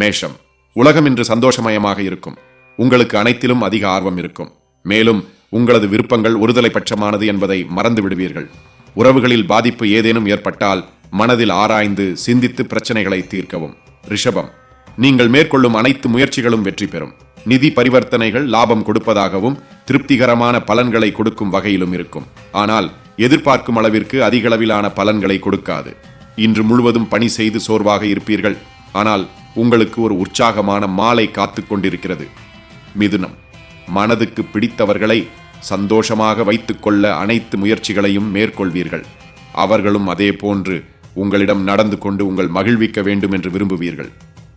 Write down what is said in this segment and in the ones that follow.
மேஷம். உலகம் இன்று சந்தோஷமயமாக இருக்கும். உங்களுக்கு அனைத்திலும் அதிக ஆர்வம் இருக்கும். மேலும் உங்களது விருப்பங்கள் ஒருதலை பட்சமானது என்பதை மறந்து விடுவீர்கள். உறவுகளில் பாதிப்பு ஏதேனும் ஏற்பட்டால் மனதில் ஆராய்ந்து சிந்தித்து பிரச்சனைகளை தீர்க்கவும். ரிஷபம். நீங்கள் மேற்கொள்ளும் அனைத்து முயற்சிகளும் வெற்றி பெறும். நிதி பரிவர்த்தனைகள் லாபம் கொடுப்பதாகவும் திருப்திகரமான பலன்களை கொடுக்கும் வகையிலும் இருக்கும். ஆனால் எதிர்பார்க்கும் அளவிற்கு அதிகளவிலான பலன்களை கொடுக்காது. இன்று முழுவதும் பணி செய்து சோர்வாக இருப்பீர்கள். ஆனால் உங்களுக்கு ஒரு உற்சாகமான மாலை காத்து கொண்டிருக்கிறது. மிதுனம். மனதுக்கு பிடித்தவர்களை சந்தோஷமாக வைத்துக்கொள்ள அனைத்து முயற்சிகளையும் மேற்கொள்வீர்கள். அவர்களும் அதே போன்று உங்களிடம் நடந்து கொண்டு உங்கள் மகிழ்விக்க வேண்டும் என்று விரும்புவீர்கள்.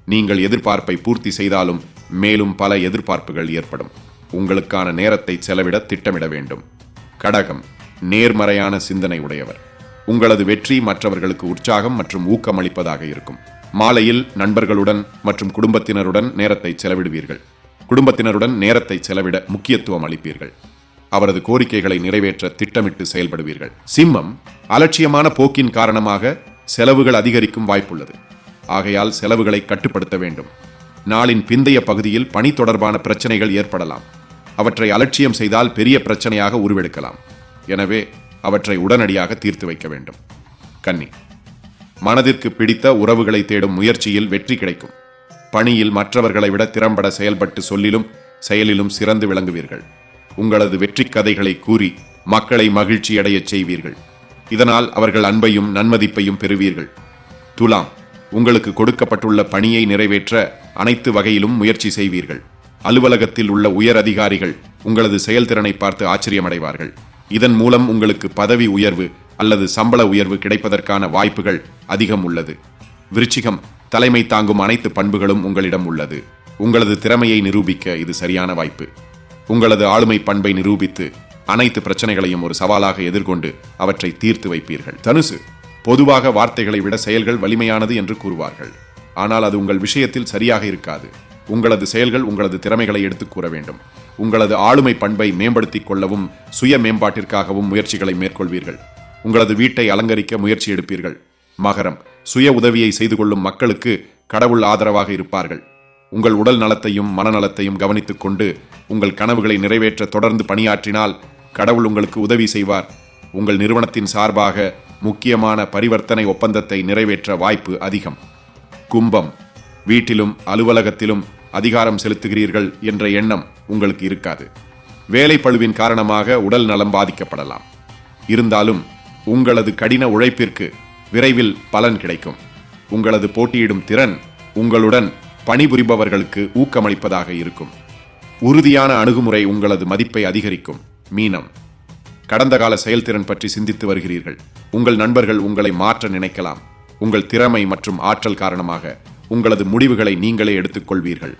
நீங்கள் எதிர்பார்ப்பை பூர்த்தி செய்தாலும் மேலும் பல எதிர்பார்ப்புகள் ஏற்படும். உங்களுக்கான நேரத்தை செலவிட திட்டமிட வேண்டும். கடகம். நேர்மறையான சிந்தனை உடையவர். உங்களது வெற்றி மற்றவர்களுக்கு உற்சாகம் மற்றும் ஊக்கமளிப்பதாக இருக்கும். மாலையில் நண்பர்களுடன் மற்றும் குடும்பத்தினருடன் நேரத்தை செலவிடுவீர்கள். குடும்பத்தினருடன் நேரத்தை செலவிட முக்கியத்துவம் அளிப்பீர்கள். அவரது கோரிக்கைகளை நிறைவேற்ற திட்டமிட்டு செயல்படுவீர்கள். சிம்மம் அலட்சியமான போக்கின் காரணமாக செலவுகள் அதிகரிக்கும் வாய்ப்புள்ளது. ஆகையால் செலவுகளை கட்டுப்படுத்த வேண்டும். நாளின் பிந்தைய பகுதியில் பணி தொடர்பான பிரச்சனைகள் ஏற்படலாம். அவற்றை அலட்சியம் செய்தால் பெரிய பிரச்சனையாக உருவெடுக்கலாம். எனவே அவற்றை உடனடியாக தீர்த்து வைக்க வேண்டும். கன்னி. மனதிற்கு பிடித்த உறவுகளை தேடும் முயற்சியில் வெற்றி கிடைக்கும். பணியில் மற்றவர்களை விட திறம்பட செயல்பட்டு சொல்லிலும் செயலிலும் சிறந்து விளங்குவீர்கள். உங்களது வெற்றி கதைகளை கூறி மக்களை மகிழ்ச்சியடையச் செய்வீர்கள். இதனால் அவர்கள் அன்பையும் நன்மதிப்பையும் பெறுவீர்கள். துலாம் உங்களுக்கு கொடுக்கப்பட்டுள்ள பணியை நிறைவேற்ற அனைத்து வகையிலும் முயற்சி செய்வீர்கள். அலுவலகத்தில் உள்ள உயர் அதிகாரிகள் உங்களது செயல்திறனை பார்த்து ஆச்சரியமடைவார்கள். இதன் மூலம் உங்களுக்கு பதவி உயர்வு அல்லது சம்பள உயர்வு கிடைப்பதற்கான வாய்ப்புகள் அதிகம் உள்ளது. விருச்சிகம் தலைமை தாங்கும் அனைத்து பண்புகளும் உங்களிடம் உள்ளது. உங்களது திறமையை நிரூபிக்க இது சரியான வாய்ப்பு. உங்களது ஆளுமை பண்பை நிரூபித்து அனைத்து பிரச்சனைகளையும் ஒரு சவாலாக எதிர்கொண்டு அவற்றை தீர்த்து வைப்பீர்கள். தனுசு பொதுவாக வார்த்தைகளை விட செயல்கள் வலிமையானது என்று கூறுவார்கள். ஆனால் அது உங்கள் விஷயத்தில் சரியாக இருக்காது. உங்களது செயல்கள் உங்களது திறமைகளை எடுத்துக் கூற வேண்டும். உங்களது ஆளுமை பண்பை மேம்படுத்திக் கொள்ளவும் சுய மேம்பாட்டிற்காகவும் முயற்சிகளை மேற்கொள்வீர்கள். உங்களது வீட்டை அலங்கரிக்க முயற்சி எடுப்பீர்கள். மகரம் சுய உதவியை செய்து கொள்ளும் மக்களுக்கு கடவுள் ஆதரவாக இருப்பார்கள். உங்கள் உடல் நலத்தையும் மனநலத்தையும் கவனித்துக் கொண்டு உங்கள் கனவுகளை நிறைவேற்ற தொடர்ந்து பணியாற்றினால் கடவுள் உங்களுக்கு உதவி செய்வார். உங்கள் நிறுவனத்தின் சார்பாக முக்கியமான பரிவர்த்தனை ஒப்பந்தத்தை நிறைவேற்ற வாய்ப்பு அதிகம். கும்பம் வீட்டிலும் அலுவலகத்திலும் அதிகாரம் செலுத்துகிறீர்கள் என்ற எண்ணம் உங்களுக்கு இருக்காது. வேலை பழுவின் காரணமாக உடல் நலம் பாதிக்கப்படலாம். இருந்தாலும் உங்களது கடின உழைப்பிற்கு விரைவில் பலன் கிடைக்கும். உங்களது போட்டியிடும் திறன் உங்களுடன் பணிபுரிபவர்களுக்கு ஊக்கமளிப்பதாக இருக்கும். உறுதியான அணுகுமுறை உங்களது மதிப்பை அதிகரிக்கும். மீனம். கடந்த கால செயல்திறன் பற்றி சிந்தித்து வருகிறீர்கள். உங்கள் நண்பர்கள் உங்களை மாற்ற நினைக்கலாம். உங்கள் திறமை மற்றும் ஆற்றல் காரணமாக உங்களது முடிவுகளை நீங்களே எடுத்துக்கொள்வீர்கள்.